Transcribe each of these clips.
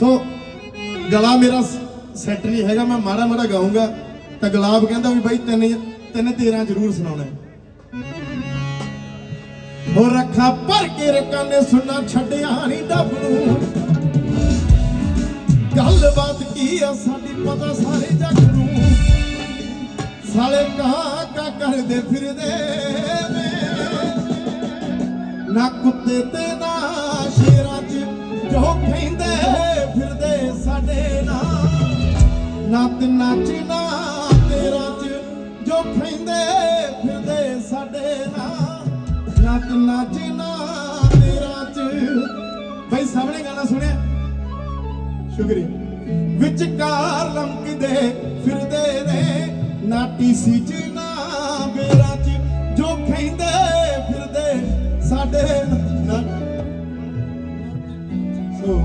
ਸੋ ਗਲਾ ਮੇਰਾ ਸੈੱਟ ਨਹੀਂ ਹੈਗਾ, ਮੈਂ ਮਾੜਾ ਮਾੜਾ ਗਾਉਂਗਾ ਤਾਂ ਗੁਲਾਬ ਕਹਿੰਦਾ ਵੀ ਬਾਈ ਤਿੰਨ ਤਿੰਨ ਤੇਰਾ ਜ਼ਰੂਰ ਸੁਣਾਉਣਾ ਹੋ। ਰੱਖਾ ਭਰ ਕੇ ਰਕਾਂ ਨੇ ਸੁਣਾ ਛੱਡਿਆ ਨਹੀਂ ਡੱਬ ਗੱਲਬਾਤ ਕੀ ਆ ਸਾਡੀ ਪਤਾ ਸਾਰੇ ਜੱਗ ਨੂੰ। ਸਾਲੇ ਕਹਾ ਕਾ ਕਰਦੇ ਫਿਰਦੇ ਨਾ ਕੁੱਤੇ ਤੇ ਨਾ ਸ਼ੇਰਾਂ ਚ ਜੋ ਕਹਿੰਦੇ ਨਾ ਤਿੰਨਾਂ ਚ ਚ ਜੋ ਕਹਿੰਦੇ ਫਿਰਦੇ ਸਾਡੇ ਨਾਲ। ਨਾ ਤਿੰਨਾਂ ਚ। ਚ ਬਈ ਸਾਹਮਣੇ ਗਾਣਾ ਸੁਣਿਆ? ਸ਼ੁਕਰੀਆ। ਵਿਚਕਾਰ ਲੰਕਦੇ ਫਿਰਦੇ ਨੇ। ਨਾ ਟੀਸੀ ਚ ਨਾ ਚ ਜੋ ਕਹਿੰਦੇ ਫਿਰਦੇ ਸਾਡੇ ਨਾ ਸੋ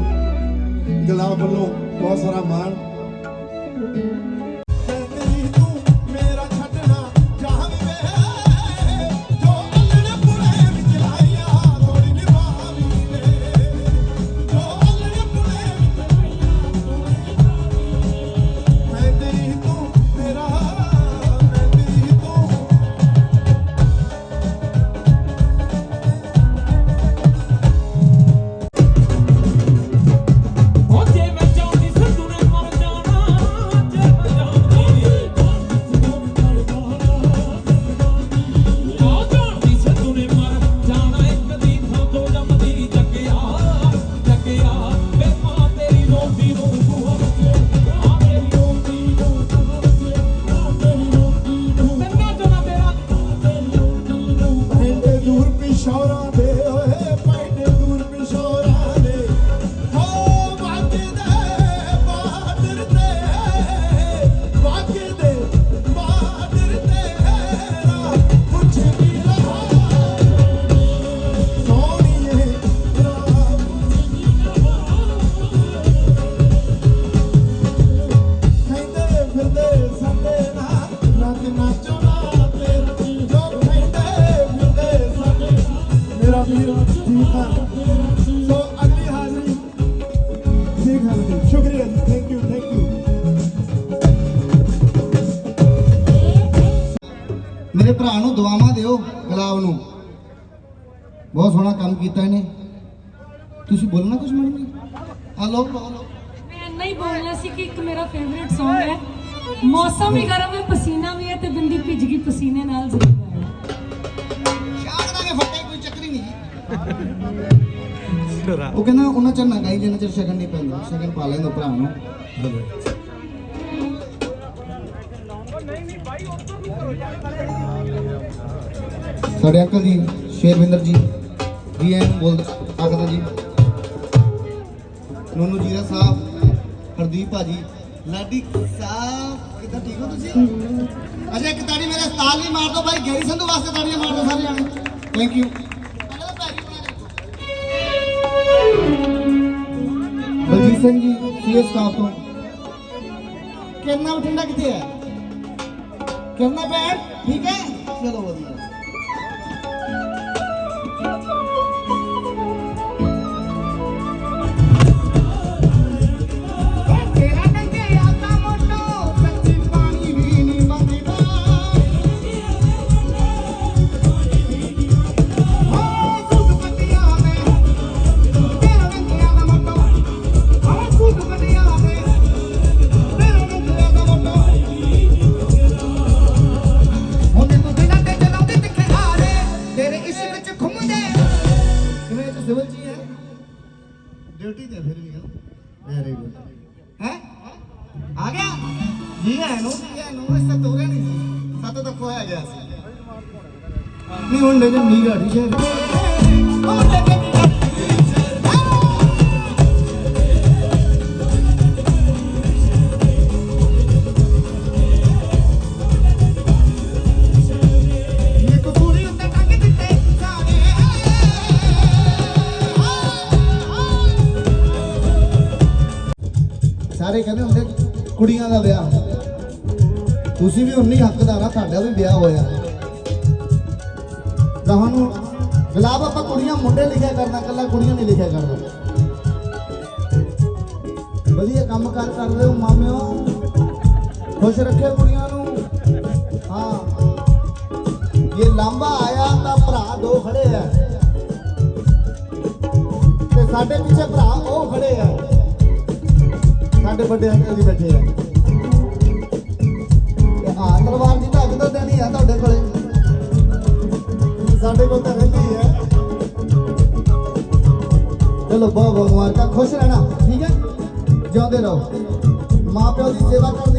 ਗੁਲਾਬ ਵੱਲੋਂ ਬਹੁਤ ਸਾਰਾ ਮਾਣ। ਤੇਰੀ ਠੀਕ ਆ ਸੋ ਅਗਲੀ ਹਾਜ਼ਰੀ ਠੀਕ ਹੈ ਸ਼ੁਕਰੀਆ ਜੀ ਥੈਂਕ ਯੂ ਥੈਂਕ ਯੂ ਮੇਰੇ ਭਰਾ ਨੂੰ ਦੁਆਵਾਂ ਦਿਓ ਗੁਲਾਬ ਨੂੰ। ਬਹੁਤ ਸੋਹਣਾ ਕੰਮ ਕੀਤਾ ਇਹਨੇ। ਤੁਸੀਂ ਬੋਲਣਾ ਕੁਝ ਮੈਨੂੰ ਆ ਲੋ ਲੋ ਮੈਂ ਇੰਨਾ ਹੀ ਬੋਲਣਾ ਸੀ ਕਿ ਇੱਕ ਮੇਰਾ ਫੇਵਰਿਟ Song ਹੈ। ਮੌਸਮ ਵੀ ਗਰਮ ਹੈ, ਪਸੀਨਾ ਵੀ ਹੈ ਤੇ ਬਿੰਦੀ ਭਿੱਜ ਗਈ ਪਸੀਨੇ ਨਾਲ ਉਹ ਕਹਿੰਦਾ ਉਹਨਾਂ ਚਿਰ ਨਾ ਗਾਈ ਜਿੰਨਾ ਚਿਰ ਸ਼ਗਨ ਨਹੀਂ ਪੈਂਦਾ ਸ਼ਗਨ ਪਾ ਲੈਂਦਾ ਭਰਾ ਨੂੰ ਸਾਡੇ ਅੰਕਲ ਜੀ ਸ਼ੇਰਵਿੰਦਰ ਜੀ ਜੀ ਐਨ ਬੋਲ ਆਖਦਾ ਜੀ ਨੋਨੂ ਜੀਰਾ ਸਾਹਿਬ ਹਰਦੀਪ ਭਾਜੀ ਲਾਡੀ ਸਾਹਿਬ ਕਿੱਦਾਂ ਠੀਕ ਹੋ ਤੁਸੀਂ? ਅੱਛਾ ਇੱਕ ਤਾੜੀ ਮੇਰੇ ਉਸਤਾਦ ਲਈ ਮਾਰ ਦੋ ਭਾਈ ਗੈਰੀ ਸੰਧੂ ਵਾਸਤੇ ਤਾੜੀਆਂ ਮਾਰ ਦੋ ਸਾਰੇ ਜਾਣੇ thank you Singh ji CA staff ਤੋਂ। ਕਿਰਨਾ ਬਠਿੰਡਾ ਕਿੱਥੇ ਹੈ? ਕਿਰਨਾ ਭੈਣ ਠੀਕ ਹੈ? ਚਲੋ ਵਧੀਆ। ਵੈਰੀ ਗੁੱਡ ਹੈ? ਆ ਗਿਆ? ਜੀ ਹੈ ਨੂੰ? ਜੀ ਹੈ ਨੂੰ ਇਸ ਤੋਂ ਗਿਆ ਨਹੀਂ ਸੱਤ ਤੱਕ ਹੋਇਆ ਗਿਆ ਸੀ। ਸਾਰੇ ਕਹਿੰਦੇ ਹੁੰਦੇ ਕੁੜੀਆਂ ਦਾ ਵਿਆਹ ਤੁਸੀਂ ਵੀ ਉਨੀ ਹੱਕਦਾਰ ਆ ਤੁਹਾਡਾ ਵੀ ਵਿਆਹ ਹੋਇਆ। ਤੁਹਾਨੂੰ ਗੁਲਾਬ ਆਪਾਂ ਕੁੜੀਆਂ ਮੁੰਡੇ ਲਿਖਿਆ ਕਰਨਾ ਕੱਲਾ ਕੁੜੀਆਂ ਨਹੀਂ ਲਿਖਿਆ ਕਰਨਾ। ਵਧੀਆ ਕੰਮ ਕਰ ਰਹੇ ਹੋ ਮਾਮਿਓ। ਖੁਸ਼ ਰੱਖਿਓ ਕੁੜੀਆਂ ਨੂੰ। ਹਾਂ। ਇਹ ਲਾਂਬਾ ਆਇਆ ਤਾਂ ਭਰਾ ਦੋ ਖੜੇ ਆ। ਤੇ ਸਾਡੇ ਪਿੱਛੇ ਭਰਾ ਉਹ ਖੜੇ ਆ। ਸਾਡੇ ਵੱਡੇ ਅੰਕਲ ਜੀ ਬੈਠੇ ਆ। ਤੇ ਆ ਤਲਵਾਰ ਦੀ ਢੱਕ ਤਾਂ ਦੇਣੀ ਆ ਤੁਹਾਡੇ ਕੋਲੇ। ਸਾਡੇ ਕੋਲ ਤਾਂ ਰਹਿੰਦੀ ਹੈ ਚਲੋ ਬਹੁਤ ਬਹੁਤ ਮੁਬਾਰਕਾਂ, ਖੁਸ਼ ਰਹਿਣਾ, ਠੀਕ ਹੈ? ਜਿਉਂਦੇ ਰਹੋ। ਮਾਂ ਪਿਓ ਦੀ ਸੇਵਾ ਕਰਦੀ